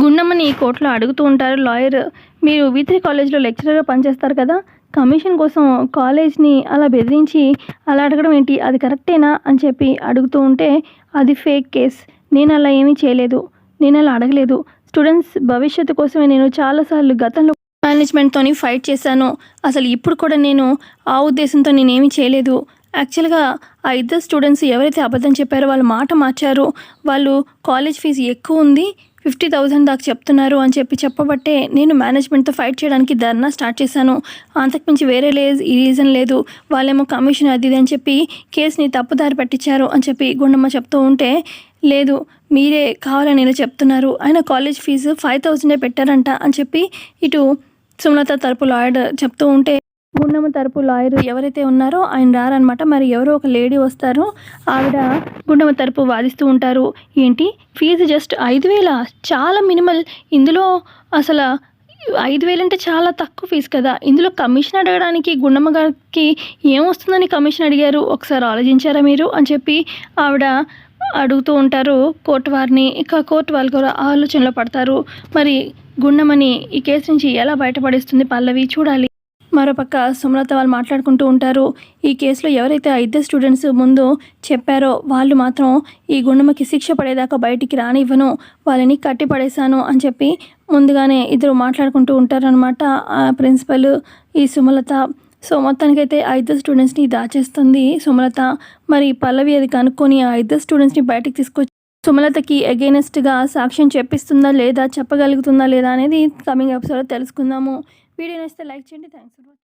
గుండమ్మని కోర్టులో అడుగుతూ ఉంటారు లాయర్. మీరు వీత్రి కాలేజ్లో లెక్చరర్గా పనిచేస్తారు కదా? కమిషన్ కోసం కాలేజ్ని అలా బెదిరించి అలా అడగడం ఏంటి? అది కరెక్టేనా? అని చెప్పి అడుగుతూ ఉంటే అది ఫేక్ కేస్. నేను అలా ఏమీ చేయలేదు. నేను అలా అడగలేదు. స్టూడెంట్స్ భవిష్యత్తు కోసమే నేను చాలాసార్లు గతంలో మేనేజ్మెంట్తోని ఫైట్ చేశాను. అసలు ఇప్పుడు కూడా నేను ఆ ఉద్దేశంతో నేనేమీ చేయలేదు. యాక్చువల్గా ఆ ఇద్దరు స్టూడెంట్స్ ఎవరైతే అబద్ధం చెప్పారో వాళ్ళు మాట మార్చారు. వాళ్ళు కాలేజ్ ఫీజు ఎక్కువ ఉంది. ఫిఫ్టీ థౌజండ్ దాకా చెప్తున్నారు అని చెప్పి చెప్పబట్టే నేను మేనేజ్మెంట్తో ఫైట్ చేయడానికి ధర్నా స్టార్ట్ చేశాను. అంతకుమించి వేరే లేదు ఈ రీజన్ లేదు. వాళ్ళేమో కమిషన్ అది ఇది అని చెప్పి కేసుని తప్పుదారి పట్టించారు అని చెప్పి గుండమ్మ చెప్తూ ఉంటే లేదు మీరే కావాలని నేను చెప్తున్నారు. ఆయన కాలేజ్ ఫీజు ఫైవ్ థౌజండే పెట్టారంట అని చెప్పి ఇటు సుమలత తరపు లాయర్ చెప్తూ ఉంటే గుండమ్మ తరపు లాయర్ ఎవరైతే ఉన్నారో ఆయన రారనమాట మరి ఎవరో ఒక లేడీ వస్తారు. ఆవిడ గుండమ్మ తరపు వాదిస్తూ ఉంటారు. ఏంటి? ఫీజు జస్ట్ ఐదు వేల? చాలా మినిమల్. ఇందులో అసలు ఐదు వేలు అంటే చాలా తక్కువ ఫీజు కదా? ఇందులో కమిషన్ అడగడానికి గుండమ్మ గారికి ఏమొస్తుందని కమిషన్ అడిగారు? ఒకసారి ఆలోచించారా మీరు? అని చెప్పి ఆవిడ అడుగుతూ ఉంటారు. కోర్టు వారిని ఇక కోర్టు వాళ్ళు కూడా ఆలోచనలో పడతారు. మరి గుండమ్మని ఈ కేసు నుంచి ఎలా బయటపడిస్తుంది పల్లవి? చూడాలి. మరోపక్క సుమలత వాళ్ళు మాట్లాడుకుంటూ ఉంటారు. ఈ కేసులో ఎవరైతే ఆ ఇద్దరు స్టూడెంట్స్ ముందు చెప్పారో వాళ్ళు మాత్రం ఈ గుండమ్మకి శిక్ష పడేదాకా బయటికి రానివ్వను వాళ్ళని కట్టిపడేశాను అని చెప్పి ముందుగానే ఇద్దరు మాట్లాడుకుంటూ ఉంటారనమాట ఆ ప్రిన్సిపల్ ఈ సుమలత. సో మొత్తానికైతే ఆ ఇద్దరు స్టూడెంట్స్ని దాచేస్తుంది సుమలత. మరి పల్లవి అది కనుక్కొని ఆ ఇద్దరు స్టూడెంట్స్ని బయటకు తీసుకొచ్చి సుమలతకి అగేనెస్ట్గా సాక్ష్యం చెప్పిస్తుందా లేదా చెప్పగలుగుతుందా లేదా అనేది కమింగ్ ఎపిసోడ్లో తెలుసుకుందాము. వీడియో నచ్చితే లైక్ చేయండి. Thanks for watching.